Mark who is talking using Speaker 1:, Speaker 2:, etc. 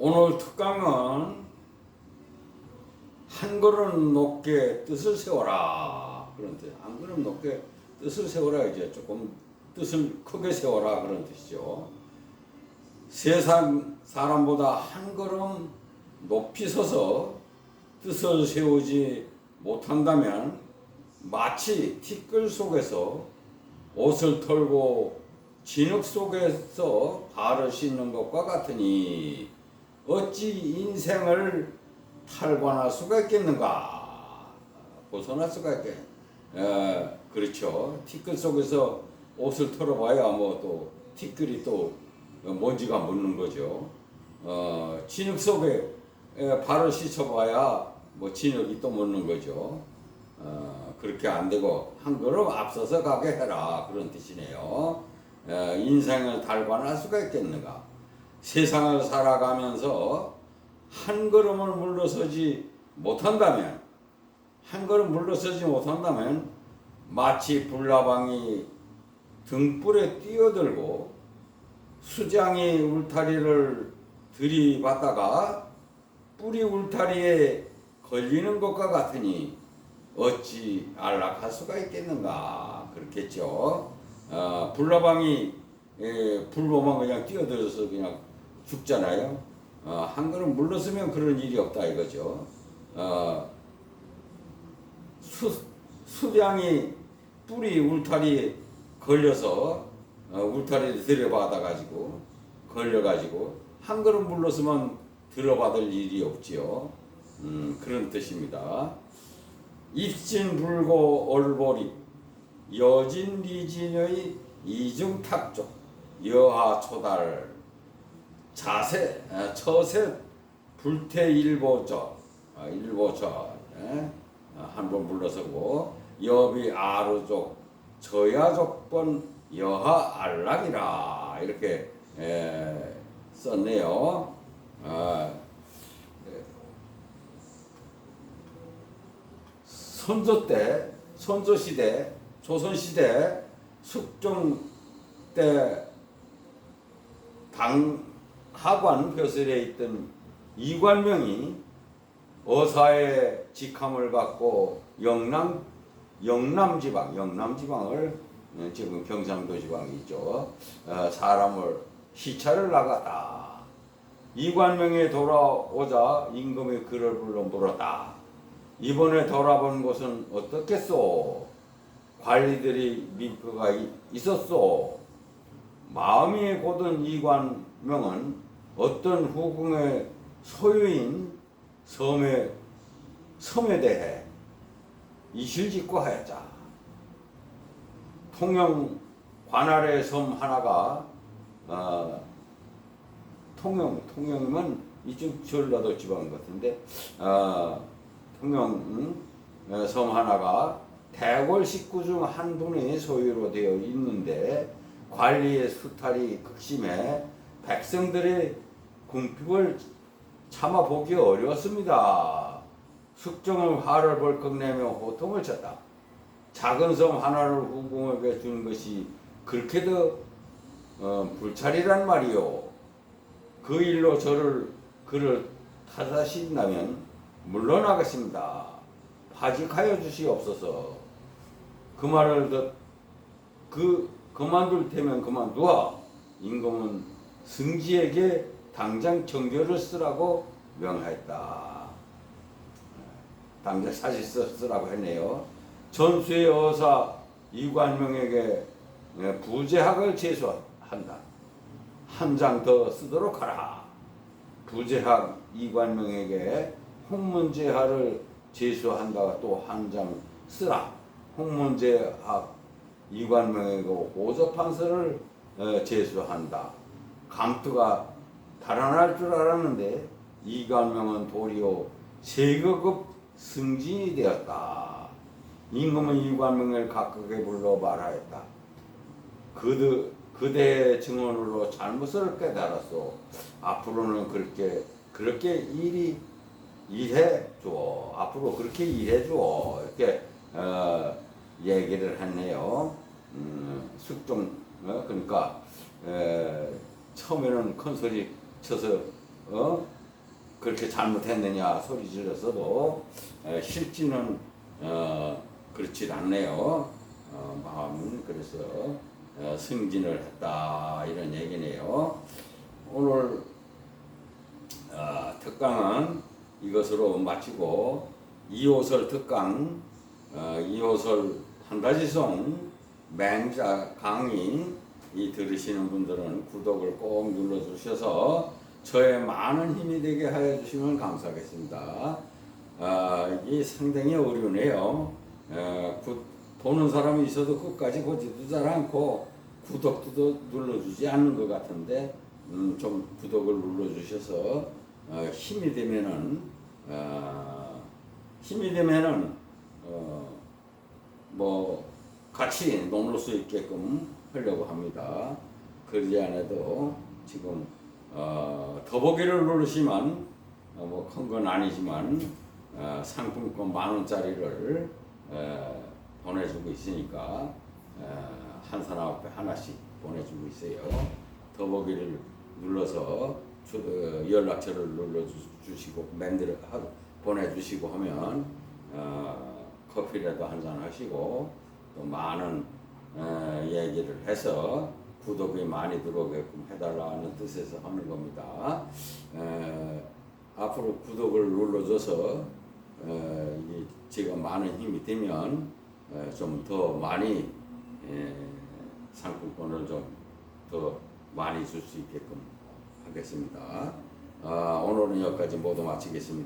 Speaker 1: 오늘 특강은 한 걸음 높게 뜻을 세워라 그런 뜻. 한 걸음 높게 뜻을 세워라 이제 조금 뜻을 크게 세워라 그런 뜻이죠. 세상 사람보다 한 걸음 높이 서서 뜻을 세우지 못한다면 마치 티끌 속에서 옷을 털고 진흙 속에서 발을 씻는 것과 같으니 어찌 인생을 탈관할 수가 있겠는가? 벗어날 수가 있겠. 에, 그렇죠. 티끌 속에서 옷을 털어봐야 뭐 또 티끌이 또 먼지가 묻는 거죠. 어, 진흙 속에 에, 발을 씻어봐야 뭐 진흙이 또 묻는 거죠. 어, 그렇게 안 되고 한 걸음 앞서서 가게 해라 그런 뜻이네요. 에, 인생을 달관할 수가 있겠는가? 세상을 살아가면서 한 걸음을 물러서지 못한다면 한 걸음 물러서지 못한다면 마치 불나방이 등불에 뛰어들고 수장이 울타리를 들이받다가 뿌리 울타리에 걸리는 것과 같으니 어찌 안락할 수가 있겠는가 그렇겠죠. 어, 불나방이 예, 불 보면 그냥 뛰어들어서 그냥 죽잖아요. 어, 한 걸음 물러서면 그런 일이 없다 이거죠. 어, 수, 수량이 뿌리 울타리에 걸려서 어, 울타리를 들여받아 가지고 걸려 가지고 한 걸음 물러서면 들어받을 일이 없지요. 음, 그런 뜻입니다. 입진 불고 얼보리 여진 리진의 이중탁조 여하 초달 자세 아, 처세 불태일보저 아, 일보저 예? 아, 한번 불러서고 여비 아르족 저야족번 여하 알락이라 이렇게 예, 썼네요. 아, 예. 선조 때 선조 시대 조선 시대 숙종 때 당 하관 벼슬에 있던 이관명이 어사의 직함을 갖고 영남 영남 지방 영남 지방을 어, 지금 경상도 지방이죠. 어, 사람을 시차를 나갔다. 이관명이 돌아오자 임금이 그를 불러 물었다. 이번에 돌아본 곳은 어떻겠소? 관리들이 민표가 이- 있었소 마음이 고든 이관명은 어떤 후궁의 소유인 섬에 섬에 대해 이실직고 하였자. 통영 관할의 섬 하나가 어, 통영 통영이면 이쪽 전라도 지방 같은데 어, 통영 음, 어, 섬 하나가 대궐 식구 중 한 분의 소유로 되어 있는데 관리의 수탈이 극심해 백성들의 궁핍을 참아 보기 어려웠습니다. 숙종은 화를 벌컥 내며 호통을 쳤다. 작은 섬 하나를 후궁에게 준 것이 그렇게도 어, 불찰이란 말이요. 그 일로 저를 그를 탓하신다면 물러나겠습니다. 파직하여 주시옵소서. 그 말을 듣그 그만둘 테면 그만두어. 임금은 승지에게 당장 정결을 쓰라고 명하였다. 당장 사실 써- 쓰라고 했네요. 전수의 어사 이관명에게 예, 부재학을 제수한다. 한 장 더 쓰도록 하라. 부재학 이관명에게 홍문제하를 제수한다가 또 한 장 쓰라. 홍문제학 이관명에게 오접판서를 어, 제수한다. 감투가 달아날 줄 알았는데 이관명은 도리어 세거급 승진이 되었다. 임금은 이관명을 각각에 불러 말하였다. 그드, 그대의 증언으로 잘못을 깨달았소. 앞으로는 그렇게 그렇게 일이 일해 줘. 앞으로 그렇게 일해 줘. 이렇게 어, 얘기를 했네요. 음, 숙종 어, 그러니까 에, 처음에는 큰 소리 쳐서 어? 그렇게 잘못했느냐 소리 질렀어도 에, 실지는 어, 그렇지 않네요. 어, 마음은 그래서 어, 승진을 했다 이런 얘기네요. 오늘 어, 특강은 이것으로 마치고 이호설 특강 어, 이호설 한 가지 송 맹자 강의 이 들으시는 분들은 구독을 꼭 눌러주셔서 저의 많은 힘이 되게 하여 주시면 감사하겠습니다. 아, 이게 상당히 어려우네요. 어, 구, 보는 사람이 있어도 끝까지 보지도 잘 않고 구독도 눌러주지 않는 것 같은데 음, 좀 구독을 눌러주셔서 어, 힘이 되면은 어, 힘이 되면은 어, 뭐 같이 놀을 수 있게끔 하려고 합니다. 그러지 않아도 지금 어, 더보기를 누르시면 어, 뭐큰 건 아니지만 어, 상품권 만 원짜리를 어, 보내주고 있으니까 어, 한 사람 앞에 하나씩 보내주고 있어요. 더보기를 눌러서 주, 어, 연락처를 눌러주시고 만들어 하, 보내주시고 하면 어, 커피라도 한 잔 하시고 또 많은 어, 얘기를 해서 구독이 많이 들어오게끔 해달라는 뜻에서 하는 겁니다. 에, 앞으로 구독을 눌러줘서 에, 이 제가 많은 힘이 되면 좀 더 많이 에, 상품권을 좀 더 많이 줄 수 있게끔 하겠습니다. 아, 오늘은 여기까지 모두 마치겠습니다.